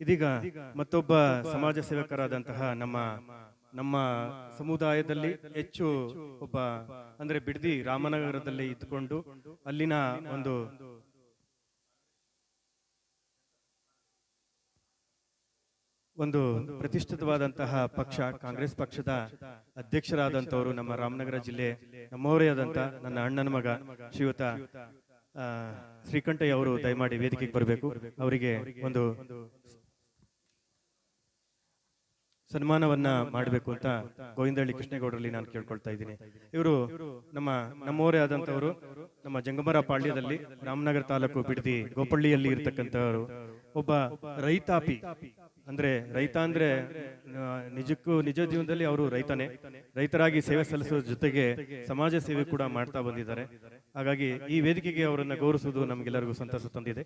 ಇದೀಗ ಮತ್ತೊಬ್ಬ ಸಮಾಜ ಸೇವಕರಾದಂತಹ ನಮ್ಮ ನಮ್ಮ ಸಮುದಾಯದಲ್ಲಿ ಹೆಚ್ಚು ಒಬ್ಬ ಅಂದ್ರೆ ಬಿಡದಿ ರಾಮನಗರದಲ್ಲಿ ಇದ್ದುಕೊಂಡು ಅಲ್ಲಿನ ಒಂದು ಒಂದು ಪ್ರತಿಷ್ಠಿತವಾದಂತಹ ಪಕ್ಷ ಕಾಂಗ್ರೆಸ್ ಪಕ್ಷದ ಅಧ್ಯಕ್ಷರಾದಂತವರು ನಮ್ಮ ರಾಮನಗರ ಜಿಲ್ಲೆ ನಮ್ಮವರೇ ಆದಂತ ನನ್ನ ಅಣ್ಣನ ಮಗ ಶ್ರೀಯುತ ಶ್ರೀಕಂಠಯ್ಯ ಅವರು ದಯಮಾಡಿ ವೇದಿಕೆಗೆ ಬರಬೇಕು. ಅವರಿಗೆ ಒಂದು ಸನ್ಮಾನವನ್ನ ಮಾಡಬೇಕು ಅಂತ ಗೋವಿಂದಹಳ್ಳಿ ಕೃಷ್ಣೇಗೌಡರಲ್ಲಿ ನಾನು ಕೇಳ್ಕೊಳ್ತಾ ಇದ್ದೀನಿ. ಇವರು ನಮ್ಮ ನಮ್ಮೋರೇ ಆದಂತವರು ನಮ್ಮ ಜಂಗಮರ ಪಾಳ್ಯದಲ್ಲಿ ರಾಮನಗರ ತಾಲೂಕು ಬಿಡದಿ ಗೋಪಳ್ಳಿಯಲ್ಲಿ ಇರ್ತಕ್ಕಂಥವರು. ಒಬ್ಬ ರೈತಾಪಿ, ಅಂದ್ರೆ ರೈತ ಅಂದ್ರೆ ನಿಜಕ್ಕೂ ನಿಜ ಜೀವನದಲ್ಲಿ ಅವರು ರೈತನೇ. ರೈತರಾಗಿ ಸೇವೆ ಸಲ್ಲಿಸುವ ಜೊತೆಗೆ ಸಮಾಜ ಸೇವೆ ಕೂಡ ಮಾಡ್ತಾ ಬಂದಿದ್ದಾರೆ. ಹಾಗಾಗಿ ಈ ವೇದಿಕೆಗೆ ಅವರನ್ನ ಗೌರವಿಸುವುದು ನಮ್ಗೆಲ್ಲರಿಗೂ ಸಂತಸ ತಂದಿದೆ.